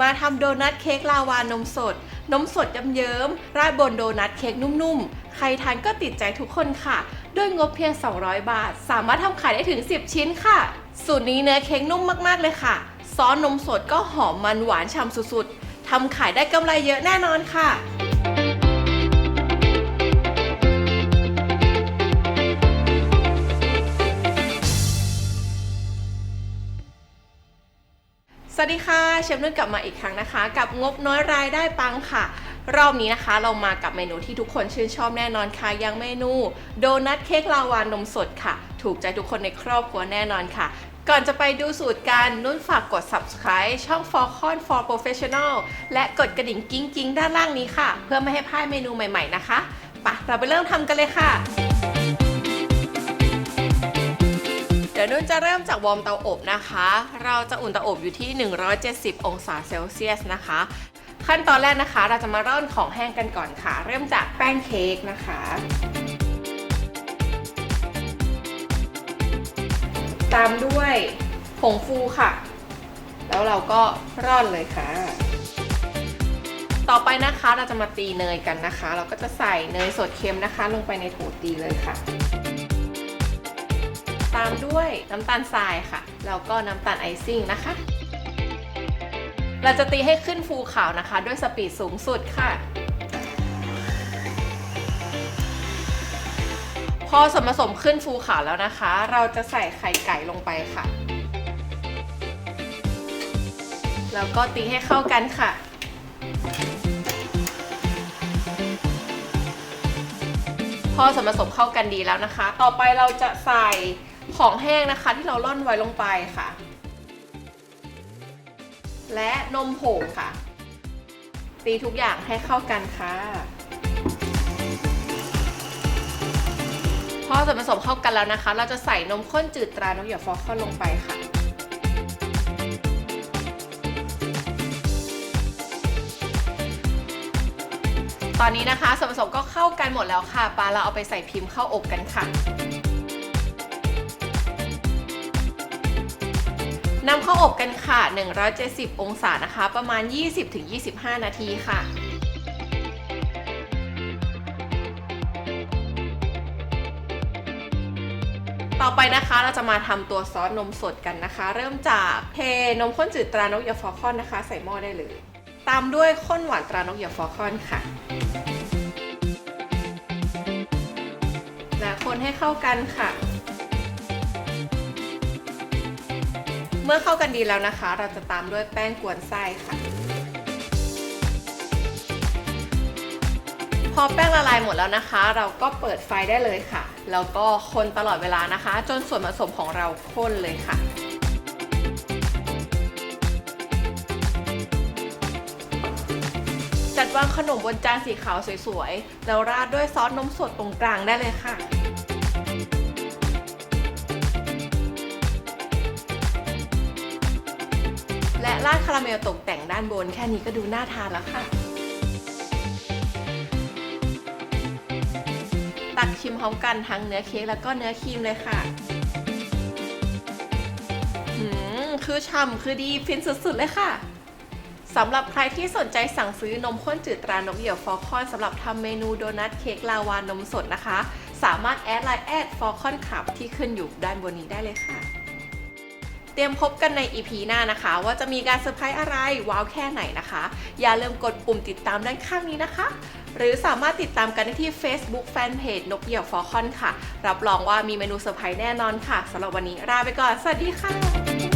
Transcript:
มาทำโดนัทเค้กลาวานมสด นมสดเยิ้มๆราดบนโดนัทเค้กนุ่มๆ ใครทานก็ติดใจทุกคนค่ะ ด้วยงบเพียง 200 บาท สามารถทำขายได้ถึง 10 ชิ้นค่ะ สูตรนี้เนื้อเค้กนุ่มมากๆเลยค่ะ ซอสนมสดก็หอมมันหวานฉ่ำสุดๆทำขายได้กำไรเยอะแน่นอนค่ะ วัสดีค่ะ เชฟนุ่นกลับมาอีกครั้งนะคะ กับงบน้อยรายได้ปังค่ะ รอบนี้นะคะเรามากับเมนูที่ทุกคนชื่นชอบแน่นอนค่ะยังเมนู โดนัทเค้กลาวานมสดค่ะ ถูกใจทุกคนในครอบครัวแน่นอนค่ะ ก่อนจะไปดูสูตรการนุ่นฝากกด subscribe ช่อง For Con for Professional และกดกระดิ่งกิ้งกิ้งด้านล่างนี้ค่ะ เพื่อไม่ให้พลาดเมนูใหม่ ๆนะคะไปะเราไปเริ่มทำกันเลยค่ะ ดี๋ยวนุ่นจะเริ่มจากวอร์มเตาอบนะคะ เราจะอุ่นเตาอบอยู่ที่ 170 องศาเซลเซียสนะคะ ขั้นตอนแรกนะคะ เราจะมาร่อนของแห้งกันก่อนค่ะ เริ่มจากแป้งเค้กนะคะตามด้วยผงฟูค่ะ แล้วเราก็ร่อนเลยค่ะ ต่อไปนะคะเราจะมาตีเนยกันนะคะ เราก็จะใส่เนยสดเค็มนะคะ ลงไปในโถตีเลยค่ะ ตามด้วยน้ำตาลทรายค่ะ แล้วก็น้ำตาลไอซิ่งนะคะ เราจะตีให้ขึ้นฟูขาวนะคะ ด้วยสปีดสูงสุดค่ะ พอส่วนผสมขึ้นฟูขาวแล้วนะคะ เราจะใส่ไข่ไก่ลงไปค่ะ แล้วก็ตีให้เข้ากันค่ะพอส่วนผสมเข้ากันดีแล้วนะคะ ต่อไปเราจะใส่ ของแห้งนะคะที่เราร่อนไว้ลงไปค่ะ และนมผงค่ะ ตีทุกอย่างให้เข้ากันค่ะ พอส่วนผสมเข้ากันแล้วนะคะ เราจะใส่นมข้นจืดตรานกหยี่ยวฟอกเข้าลงไปค่ะตอนนี้นะคะส่วนผสมก็เข้ากันหมดแล้วค่ะปลาเราเอาไปใส่พิมพ์เข้าอบกันค่ะ นำเข้าอบกันค่ะ 170 องศานะคะ ประมาณ 20-25 นาทีค่ะ ต่อไปนะคะเราจะมาทำตัวซอสนมสดกันนะคะ เริ่มจากเทนมข้นจืดตรานกยี่ยวฟอคอนนะคะ ใส่หม้อได้เลย ตามด้วยข้นหวานตรานกยี่ยวฟอคอนค่ะ และคนให้เข้ากันค่ะ เมื่อเข้ากันดีแล้วนะคะ เราจะตามด้วยแป้งกวนไส้ค่ะ พอแป้งละลายหมดแล้วนะคะ เราก็เปิดไฟได้เลยค่ะ แล้วก็คนตลอดเวลานะคะ จนส่วนผสมของเราข้นเลยค่ะจัดวางขนมบนจานสีขาวสวยๆ แล้วราดด้วยซอสนมสดตรงกลางได้เลยค่ะ และราดคาราเมลตกแต่งด้านบน แค่นี้ก็ดูน่าทานแล้วค่ะ ตักชิมพร้อมกันทั้งเนื้อเค้กแล้วก็เนื้อครีมเลยค่ะหืมคือฉ่ำคือดีฟินสุดๆเลยค่ะสำหรับใครที่สนใจสั่งซื้อนมข้นจืดตรานกเหยี่ยวฟอลคอนสำหรับทำเมนูโดนัทเค้กลาวานมสดนะคะ สามารถแอดไลน์แอดฟอลคอนขับที่ขึ้นอยู่ด้านบนนี้ได้เลยค่ะ เตรียมพบกันใน EP หน้านะคะ ว่าจะมีการเซอร์ไพรส์อะไร ว้าวแค่ไหนนะคะ อย่าลืมกดปุ่มติดตามด้านข้างนี้นะคะ หรือสามารถติดตามกันได้ที่ Facebook Fanpage นกเหยี่ยวฟอคอนค่ะ รับรองว่ามีเมนูเซอร์ไพรส์แน่นอนค่ะสำหรับวันนี้ลาไปก่อน สวัสดีค่ะ